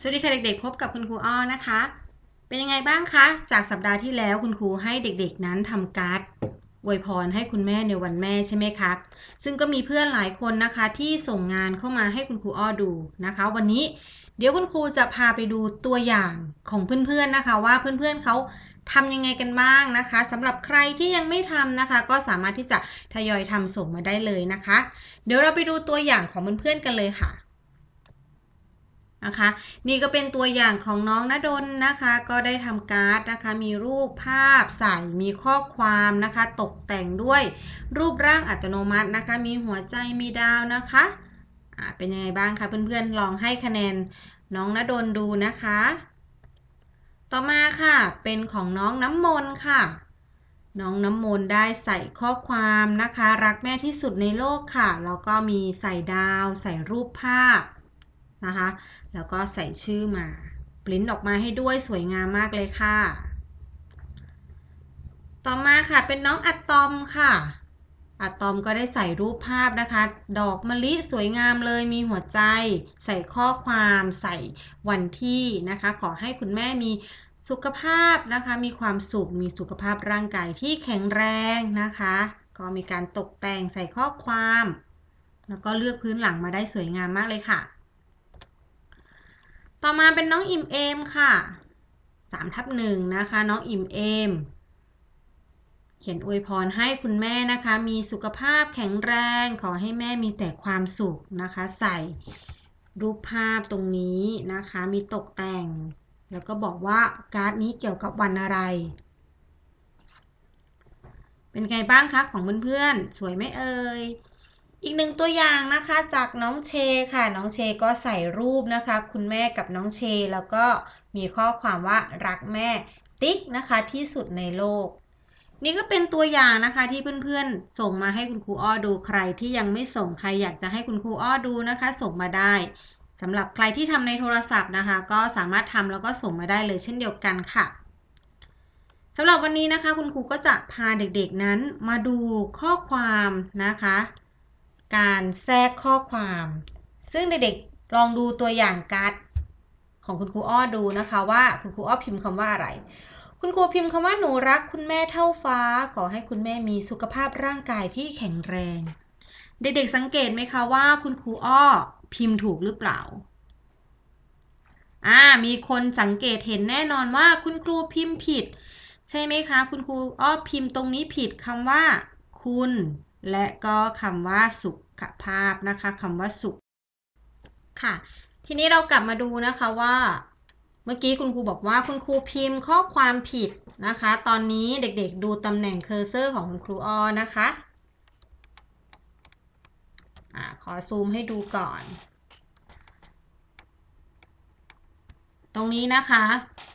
สวัสดีค่ะเด็กๆ พบกับคุณครูอ้อนะคะ เป็นยังไงบ้างคะ จากสัปดาห์ที่แล้วคุณครูให้เด็กๆนั้นทำการ์ดอวยพรให้คุณแม่ในวันแม่ใช่ไหมคะ ซึ่งก็มีเพื่อนหลายคนนะคะที่ส่งงานเข้ามาให้คุณครูอ้อดูนะคะ วันนี้เดี๋ยวคุณครูจะพาไปดูตัวอย่างของเพื่อนๆนะคะ ว่าเพื่อนๆเขาทำยังไงกันบ้างนะคะสำหรับใครที่ยังไม่ทำนะคะ ก็สามารถที่จะทยอยทำส่งมาได้เลยนะคะ เดี๋ยวเราไปดูตัวอย่างของเพื่อนๆกันเลยค่ะ นะคะ นี่ก็เป็นตัวอย่างของน้องณดลนะคะ ก็ได้ทำการ์ดนะคะ มีรูปภาพใส่มีข้อความนะคะ ตกแต่งด้วยรูปร่างอัตโนมัตินะคะ มีหัวใจมีดาวนะคะเป็นยังไงบ้างคะเพื่อนๆลองให้คะแนนน้องณดลดูนะคะ ต่อมาค่ะ เป็นของน้องน้ำมนค่ะน้องน้ำมนได้ใส่ข้อความนะคะ รักแม่ที่สุดในโลกค่ะ แล้วก็มีใส่ดาว ใส่รูปภาพนะคะ แล้วก็ใส่ชื่อมาปริ้นออกมาให้ด้วยสวยงามมากเลยค่ะ ต่อมาค่ะเป็นน้องอะตอมค่ะอะตอมก็ได้ใส่รูปภาพนะคะ ดอกมะลิสวยงามเลยมีหัวใจ ใส่ข้อความใส่วันที่นะคะ ขอให้คุณแม่มีสุขภาพนะคะ มีความสุข มีสุขภาพร่างกายที่แข็งแรงนะคะ ก็มีการตกแต่งใส่ข้อความ แล้วก็เลือกพื้นหลังมาได้สวยงามมากเลยค่ะ ต่อมาเป็นน้องอิมเอมค่ะ3ทับหนึ่งนะคะ น้องอิมเอม เขียนอวยพรให้คุณแม่นะคะ มีสุขภาพแข็งแรง ขอให้แม่มีแต่ความสุขนะคะ ใส่รูปภาพตรงนี้นะคะ มีตกแต่ง แล้วก็บอกว่าการ์ดนี้เกี่ยวกับวันอะไร เป็นไงบ้างคะของเพื่อนๆ สวยไหมเอ่ย อีกหนึ่งตัวอย่างนะคะจากน้องเชค่ะ น้องเชก็ใส่รูปนะคะ คุณแม่กับน้องเชแล้วก็มีข้อความว่ารักแม่ติ๊กนะคะที่สุดในโลก นี่ก็เป็นตัวอย่างนะคะที่เพื่อนๆ ส่งมาให้คุณครูอ้อดูใครที่ยังไม่ส่งใครอยากจะให้คุณครูอ้อดูนะคะ ส่งมาได้สำหรับใครที่ทำในโทรศัพท์นะคะ ก็สามารถทำแล้วก็ส่งมาได้เลยเช่นเดียวกันค่ะสำหรับวันนี้นะคะ คุณครูก็จะพาเด็กๆนั้นมาดูข้อความนะคะ การแทรกข้อความ ซึ่งเด็กๆลองดูตัวอย่างการ์ดของคุณครูอ้อดูนะคะว่าคุณครูอ้อพิมพ์คำว่าอะไร คุณครูพิมพ์คำว่าหนูรักคุณแม่เท่าฟ้า ขอให้คุณแม่มีสุขภาพร่างกายที่แข็งแรง เด็กๆสังเกตไหมคะว่า คุณครูอ้อพิมพ์ถูกหรือเปล่าอ่ามีคนสังเกตเห็นแน่นอนว่าคุณครูพิมพ์ผิด ใช่ไหมคะ คุณครูอ้อพิมพ์ตรงนี้ผิดคำว่า คุณ และก็คำว่าสุขภาพนะคะคำว่าสุขค่ะ ทีนี้เรากลับมาดูนะคะว่า เมื่อกี้คุณครูบอกว่าคุณครูพิมพ์ข้อความผิดนะคะ ตอนนี้เด็กๆดูตำแหน่งเคอร์เซอร์ของคุณครูออนะคะอะขอซูมให้ดูก่อน รงนี้นะคะ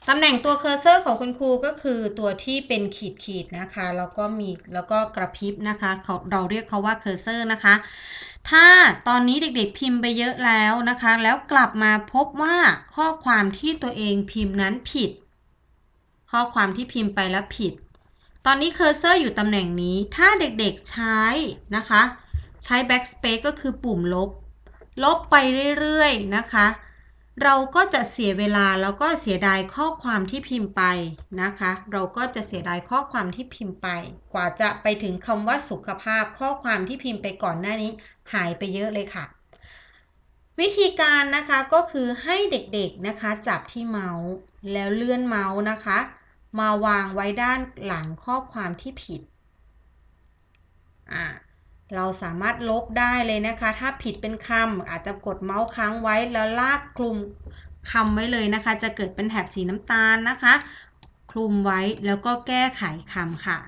ตำแหน่งตัวเคอร์เซอร์ของคุณครูก็คือตัวที่เป็นขีดขีดนะคะแล้วก็มีแล้วก็กระพริบนะคะเราเรียกเขาว่าเคอร์เซอร์นะคะ ถ้าตอนนี้เด็กๆพิมพ์ไปเยอะแล้วนะคะ แล้วกลับมาพบว่าข้อความที่ตัวเองพิมพ์นั้นผิด ข้อความที่พิมพ์ไปแล้วผิด ตอนนี้เคอร์เซอร์อยู่ตำแหน่งนี้ ถ้าเด็กๆใช้นะคะ ใช้ backspace ก็คือปุ่มลบ ลบไปเรื่อยๆนะคะ เราก็จะเสียเวลาแล้วก็เสียดายข้อความที่พิมพ์ไปนะคะ เราก็จะเสียดายข้อความที่พิมพ์ไป กว่าจะไปถึงคำว่าสุขภาพ ข้อความที่พิมพ์ไปก่อนหน้านี้ หายไปเยอะเลยค่ะ วิธีการนะคะก็คือให้เด็กๆนะคะ จับที่เมาส์แล้วเลื่อนเมาส์นะคะ มาวางไว้ด้านหลังข้อความที่ผิดอ่า เราสามารถลบได้เลยนะคะ ถ้าผิดเป็นคำอาจจะกดเมาส์ค้างไว้แล้วลากคลุมคำไว้เลยนะคะ จะเกิดเป็นแถบสีน้ำตาลนะคะ คลุมไว้แล้วก็แก้ไขคำค่ะ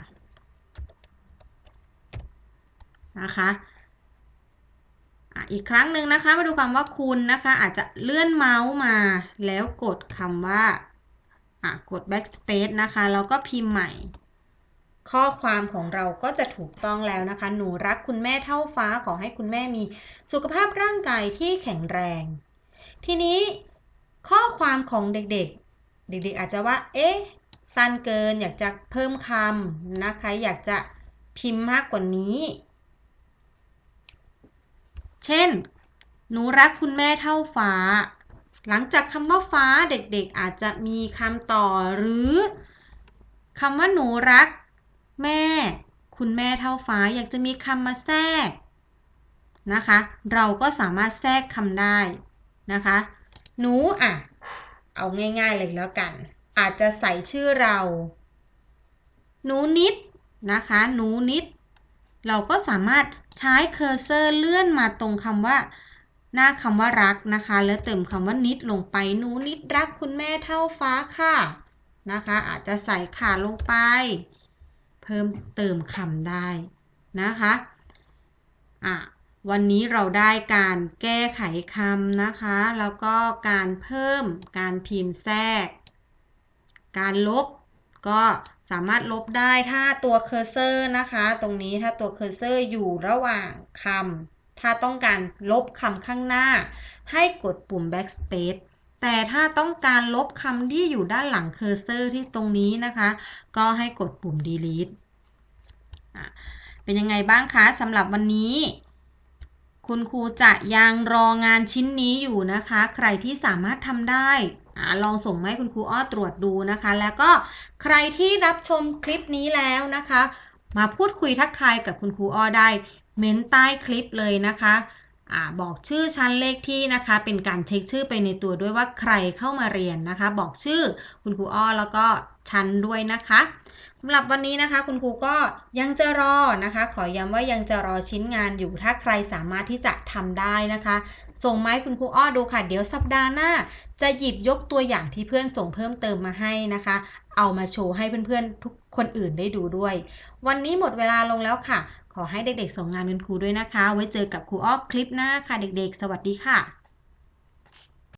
นะคะอีกครั้งหนึ่งนะคะมาดูคำว่าคุณนะคะ อาจจะเลื่อนเมาส์มาแล้วกดคำว่ากด backspace นะคะแล้วก็พิมพ์ใหม่ ข้อความของเราก็จะถูกต้องแล้วนะคะ หนูรักคุณแม่เท่าฟ้าขอให้คุณแม่มีสุขภาพร่างกายที่แข็งแรง ทีนี้ข้อความของเด็กๆ เด็กๆ อาจจะว่า เอ๊ะ สั้นเกิน อยากจะเพิ่มคำนะคะ อยากจะพิมพ์มากกว่านี้ เช่น หนูรักคุณแม่เท่าฟ้า หลังจากคำว่าฟ้าเด็กๆ อาจจะมีคำต่อหรือคำว่าหนูรัก แม่ คุณแม่เท่าฟ้าอยากจะมีคำมาแทรกนะคะ เราก็สามารถแทรกคำได้นะคะ หนูอะ เอาง่ายๆเลยแล้วกัน อาจจะใส่ชื่อเรา หนูนิดนะคะ หนูนิด เราก็สามารถใช้เคอร์เซอร์เลื่อนมาตรงคำว่า หน้าคำว่ารักนะคะ แล้วเติมคำว่านิดลงไป หนูนิดรักคุณแม่เท่าฟ้าค่ะนะคะ อาจจะใส่ขาลงไป เพิ่มเติมคำได้นะคะอะวันนี้เราได้การแก้ไขคำนะคะ แล้วก็การเพิ่มการพิมพ์แทรก การลบก็สามารถลบได้ถ้าตัวเคอร์เซอร์นะคะ ตรงนี้ถ้าตัวเคอร์เซอร์อยู่ระหว่างคำถ้าต้องการลบคำข้างหน้า ให้กดปุ่ม backspace แต่ถ้าต้องการลบคำที่อยู่ด้านหลังเคอร์เซอร์ที่ตรงนี้นะคะ ก็ให้กดปุ่ม delete เป็นยังไงบ้างคะสำหรับวันนี้ คุณครูจะยังรองานชิ้นนี้อยู่นะคะ ใครที่สามารถทำได้อลองส่งมาให้คุณครูอ้อตรวจดูนะคะ แล้วก็ใครที่รับชมคลิปนี้แล้วนะคะ มาพูดคุยทักทายกับคุณครูอ้อได้เม้นใต้คลิปเลยนะคะ อบอกชื่อชั้นเลขที่นะคะ เป็นการเช็คชื่อไปในตัวด้วยว่าใครเข้ามาเรียนนะคะ บอกชื่อคุณครูอ้อแล้วก็ชั้นด้วยนะคะสำหรับวันนี้นะคะ คุณครูก็ยังจะรอนะคะ ขอย้ำว่ายังจะรอชิ้นงานอยู่ถ้าใครสามารถที่จะทำได้นะคะ ส่งไม้คุณครูอ้อดูค่ะ เดี๋ยวสัปดาห์หน้า จะหยิบยกตัวอย่างที่เพื่อนส่งเพิ่มเติมมาให้นะคะ เอามาโชว์ให้เพื่อนๆทุกคนอื่นได้ดูด้วย วันนี้หมดเวลาลงแล้วค่ะ ขอให้เด็กๆส่งงานคุณครูด้วยนะคะ ไว้เจอกับครูอ้อคลิปหน้าค่ะเด็กๆ สวัสดีค่ะ